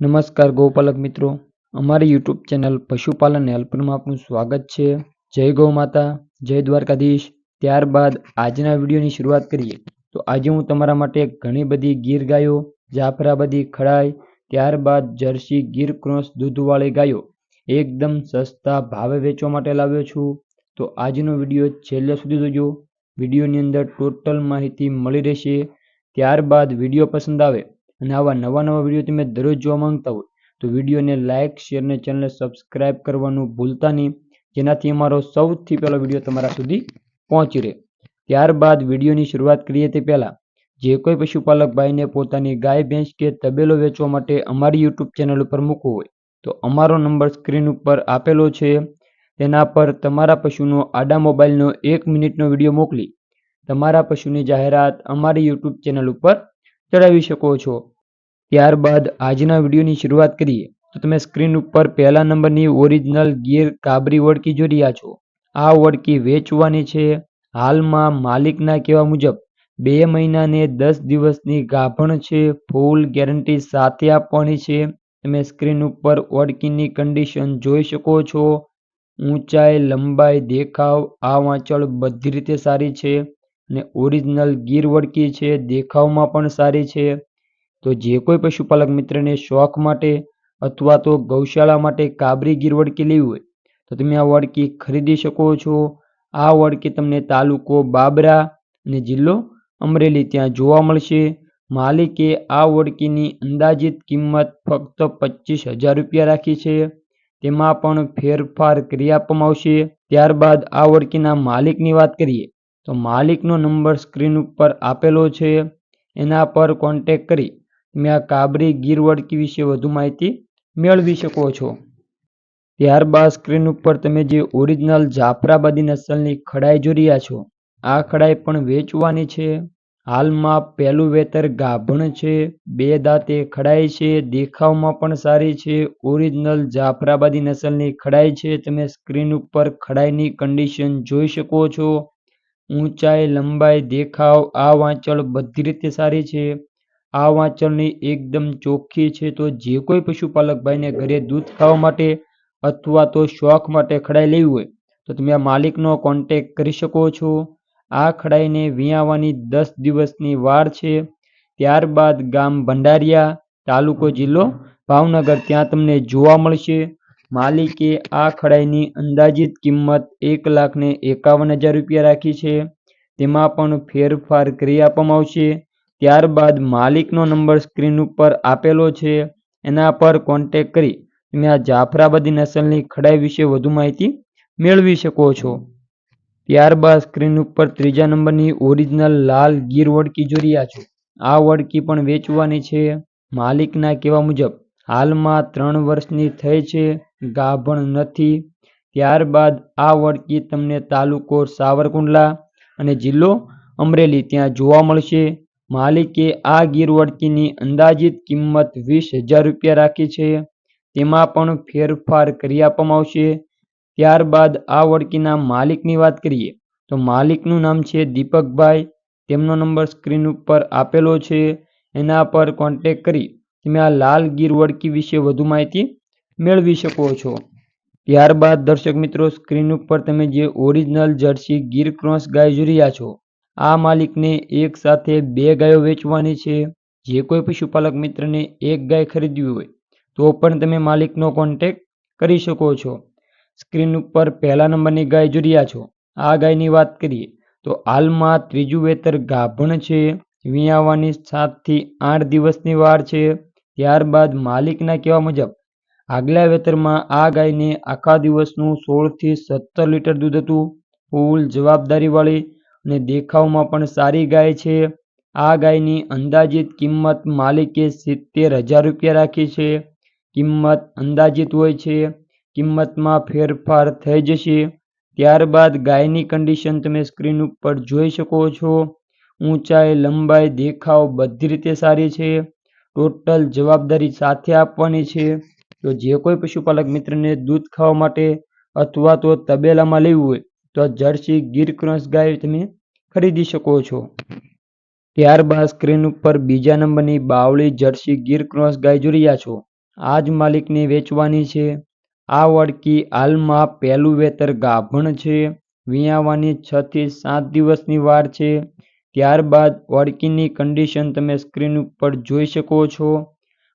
નમસ્કાર ગૌપાલક મિત્રો. અમારી યુટ્યુબ ચેનલ પશુપાલન હેલ્પરમાં આપનું સ્વાગત છે. જય ગૌ માતા, જય દ્વારકાધીશ. ત્યારબાદ આજના વિડીયોની શરૂઆત કરીએ. તો આજે હું તમારા માટે ઘણી બધી ગીર ગાયો જાફરાબાદી ખડાઈ ત્યારબાદ જર્સી ગીર ક્રોસ દૂધવાળી ગાયો એકદમ સસ્તા ભાવે વેચવા માટે લાવ્યો છું. તો આજનો વીડિયો છેલ્લે સુધી જોજો. વિડીયોની અંદર ટોટલ માહિતી મળી રહેશે. ત્યારબાદ વીડિયો પસંદ આવે અને આવા નવા નવા વીડિયો તમે દરરોજ જોવા માંગતા હોય, તો વિડીયોને લાઇક શેર અને ચેનલને સબસ્ક્રાઇબ કરવાનું ભૂલતા નહીં, જેનાથી અમારો સૌથી પહેલો વીડિયો તમારા સુધી પહોંચી રહે. ત્યારબાદ વિડીયોની શરૂઆત કરીએ તે પહેલાં, જે કોઈ પશુપાલક ભાઈને પોતાની ગાય, ભેંસ કે તબેલો વેચવા માટે અમારી યુટ્યુબ ચેનલ ઉપર મૂકવું હોય, તો અમારો નંબર સ્ક્રીન ઉપર આપેલો છે. તેના પર તમારા પશુનો આડા મોબાઈલનો એક મિનિટનો વીડિયો મોકલી, તમારા પશુની જાહેરાત અમારી યુટ્યુબ ચેનલ ઉપર ચડાવી શકો છો. ત્યારબાદ આજના વિડીયોની શરૂઆત કરીએ. તો તમે સ્ક્રીન ઉપર પહેલા નંબરની ઓરિજિનલ ગીર કાબરી વળકી જોઈ રહ્યા છો. આ વડકી વેચવાની છે. હાલમાં માલિકના કહેવા મુજબ, બે મહિનાને દસ દિવસની ગાભણ છે. ફૂલ ગેરંટી સાથે આપવાની છે. તમે સ્ક્રીન ઉપર ઓડકીની કન્ડિશન જોઈ શકો છો. ઊંચાઈ, લંબાઈ, દેખાવ, આ વાંચળ બધી રીતે સારી છે. અને ઓરિજિનલ ગીર વળકી છે, દેખાવમાં પણ સારી છે. તો જે કોઈ પશુપાલક મિત્રને શોખ માટે અથવા તો ગૌશાળા માટે કાબરી ગીર વળકી લેવી હોય, તો તમે આ વળકી ખરીદી શકો છો. આ વળકી તમને તાલુકો બાબરા અને જિલ્લો અમરેલી ત્યાં જોવા મળશે. માલિકે આ વળકીની અંદાજિત કિંમત ફક્ત પચીસ હજાર રૂપિયા રાખી છે. તેમાં પણ ફેરફાર કરી આપવામાં આવશે. ત્યારબાદ આ વળકીના માલિકની વાત કરીએ. તો માલિકનો નંબર સ્ક્રીન ઉપર આપેલો છે. એના પર કોન્ટેક કરી તમે આ કાબરી ગીર વિશે વધુ માહિતી મેળવી શકો છો. ત્યારબાદ સ્ક્રીન ઉપર તમે જે ઓરિજિનલ જાફરાબાદી નસલની ખડાઈ જોઈ રહ્યા છો, આ ખડાઈ પણ વેચવાની છે. હાલમાં પહેલું વેતર ગાભણ છે, બે દાંતે ખડાઈ છે, દેખાવમાં પણ સારી છે. ઓરિજિનલ જાફરાબાદી નસલની ખડાઈ છે, તમે સ્ક્રીન ઉપર ખડાઈની કન્ડિશન જોઈ શકો છો. ઊંચાઈ, લંબાઈ, દેખાવ, આ વાંચળ બધી રીતે સારી છે. આ વાંચળની એકદમ ચોખ્ખી છે તો જે કોઈ પશુપાલક ભાઈને ઘરે દૂધ ખાવા માટે અથવા તો શોખ માટે ખડાઈ લેવી હોય, તો તમે આ માલિકનો કોન્ટેક કરી શકો છો. આ ખડાઈને વિયાવાની દસ દિવસની વાર છે. ત્યારબાદ ગામ ભંડારિયા તાલુકો જિલ્લો ભાવનગર. ત્યાં તમને જોવા મળશે. માલિકે આ ખડાઈની અંદાજિત કિંમત એક લાખ ને એકાવન હજાર રૂપિયા રાખી છે. તેમાં પણ ફેરફાર કરી આપવામાં આવશે. ત્યારબાદ માલિકનો નંબર સ્ક્રીન ઉપર આપેલો છે. એના પર કોન્ટેક કરી તમે આ જાફરાબાદી નસલની ખડાઈ વિશે વધુ માહિતી મેળવી શકો છો. ત્યારબાદ સ્ક્રીન ઉપર ત્રીજા નંબરની ઓરિજિનલ લાલ ગીર વડકી જોઈ રહ્યા છો. આ વડકી પણ વેચવાની છે. માલિકના કહેવા મુજબ, હાલમાં ત્રણ વર્ષની થઈ છે. ગાભણ નથી. ત્યારબાદ આ વળકી તમને તાલુકો સાવરકુંડલા અને જિલ્લો અમરેલી ત્યાં જોવા મળશે. માલિકે આ ગીર વળકીની અંદાજિત કિંમત વીસ હજાર રૂપિયા રાખી છે. તેમાં પણ ફેરફાર કરી આપવામાં આવશે. ત્યારબાદ આ વડકીના માલિકની વાત કરીએ, તો માલિકનું નામ છે દીપકભાઈ. તેમનો નંબર સ્ક્રીન ઉપર આપેલો છે. એના પર કોન્ટેક કરી, તમે આ લાલ ગીર વડકી વિશે વધુ માહિતી મેળવી શકો છો. ત્યારબાદ દર્શક મિત્રો, સ્ક્રીન ઉપર તમે જે ઓરિજિનલ જર્સી ગીર ક્રોસ ગાય જોઈ રહ્યા છો, આ માલિકને એક સાથે બે ગાયો વેચવાની છે. જે કોઈ પશુપાલક મિત્રને એક ગાય ખરીદવી હોય, તો પણ તમે માલિકનો કોન્ટેક કરી શકો છો. સ્ક્રીન ઉપર પહેલા નંબરની ગાય જોઈ રહ્યા છો. આ ગાયની વાત કરીએ, તો હાલમાં ત્રીજું વેતર ગાભણ છે. વિયાવાની સાતથી આઠ દિવસની વાર છે. ત્યારબાદ માલિકના કહેવા મુજબ આગલા વેતરમાં આ ગાયને આખા દિવસનું સોળથી સત્તર લીટર દૂધ હતું. ફૂલ જવાબદારીવાળી અને દેખાવમાં પણ સારી ગાય છે. આ ગાયની અંદાજિત કિંમત માલિકે સિત્તેર હજાર રૂપિયા રાખી છે. કિંમત અંદાજિત હોય છે. કિંમતમાં ફેરફાર થઈ જશે. ત્યારબાદ ગાયની કન્ડિશન તમે સ્ક્રીન ઉપર જોઈ શકો છો. ઊંચાઈ, લંબાઈ, દેખાવ બધી રીતે સારી છે. ટોટલ જવાબદારી સાથે આપવાની છે. તો જે કોઈ પશુપાલક મિત્રને દૂધ ખાવા માટે અથવા તો તબેલામાં લેવું હોય, તો જર્સી, ગીર ક્રોસ ગાય તમે ખરીદી શકો છો. ત્યારબાદ સ્ક્રીન ઉપર બીજા નંબરની બાવળી, જર્સી, ગીર ક્રોસ ગાય જોઈ રહ્યા છો. આ જ માલિકને વેચવાની છે. આ વડકી હાલમાં પહેલું વેતર ગાભણ છે. વિયાવાની છ થી સાત દિવસની વાર છે. ત્યારબાદ વડકીની કન્ડિશન તમે સ્ક્રીન ઉપર જોઈ શકો છો.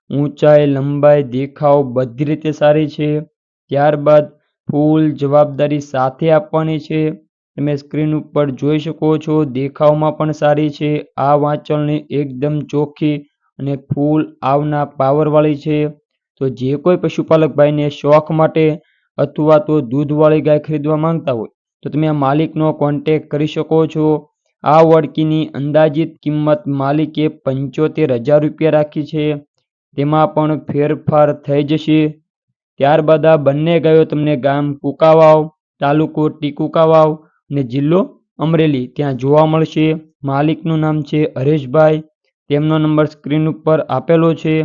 ઊંચાઈ, લંબાઈ, દેખાવ બધી રીતે સારી છે. ત્યારબાદ ફૂલ જવાબદારી સાથે આપવાની છે. તમે સ્ક્રીન ઉપર જોઈ શકો છો, દેખાવમાં પણ સારી છે. આ વાંચણની એકદમ ચોખ્ખી અને ફૂલ આવના પાવરવાળી છે. તો જે કોઈ પશુપાલક ભાઈને શોખ માટે અથવા તો દૂધવાળી ગાય ખરીદવા માંગતા હોય, તો તમે આ માલિકનો કોન્ટેક કરી શકો છો. આ વડકીની અંદાજિત કિંમત માલિકે પંચોતેર હજાર રૂપિયા રાખી છે. તેમાં પણ ફેરફાર થઈ જશે. ત્યારબાદ આ બંને ગાયો તમને ગામ કુકાવાવ, તાલુકો ટીકુકાવાવ અને જિલ્લો અમરેલી ત્યાં જોવા મળશે. માલિકનું નામ છે હરેશભાઈ. તેમનો નંબર સ્ક્રીન ઉપર આપેલો છે.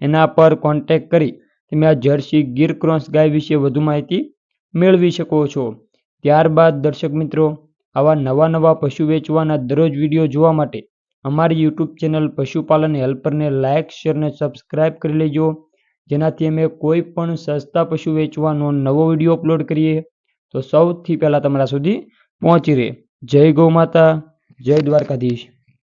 એના પર કોન્ટેક કરી તમે આ જર્સી ગીર ક્રોસ ગાય વિશે વધુ માહિતી મેળવી શકો છો. ત્યારબાદ દર્શક મિત્રો, આવા નવા નવા પશુ વેચવાના દરરોજ વીડિયો જોવા માટે અમારી યુટ્યુબ ચેનલ પશુપાલન હેલ્પરને લાઇક શેર અને સબસ્ક્રાઇબ કરી લેજો. જેનાથી અમે કોઈ પણ સસ્તા પશુ વેચવાનો નવો વીડિયો અપલોડ કરીએ. તો સૌથી પહેલાં તમારા સુધી પહોંચી રહે. જય ગૌ માતા, જય દ્વારકાધીશ.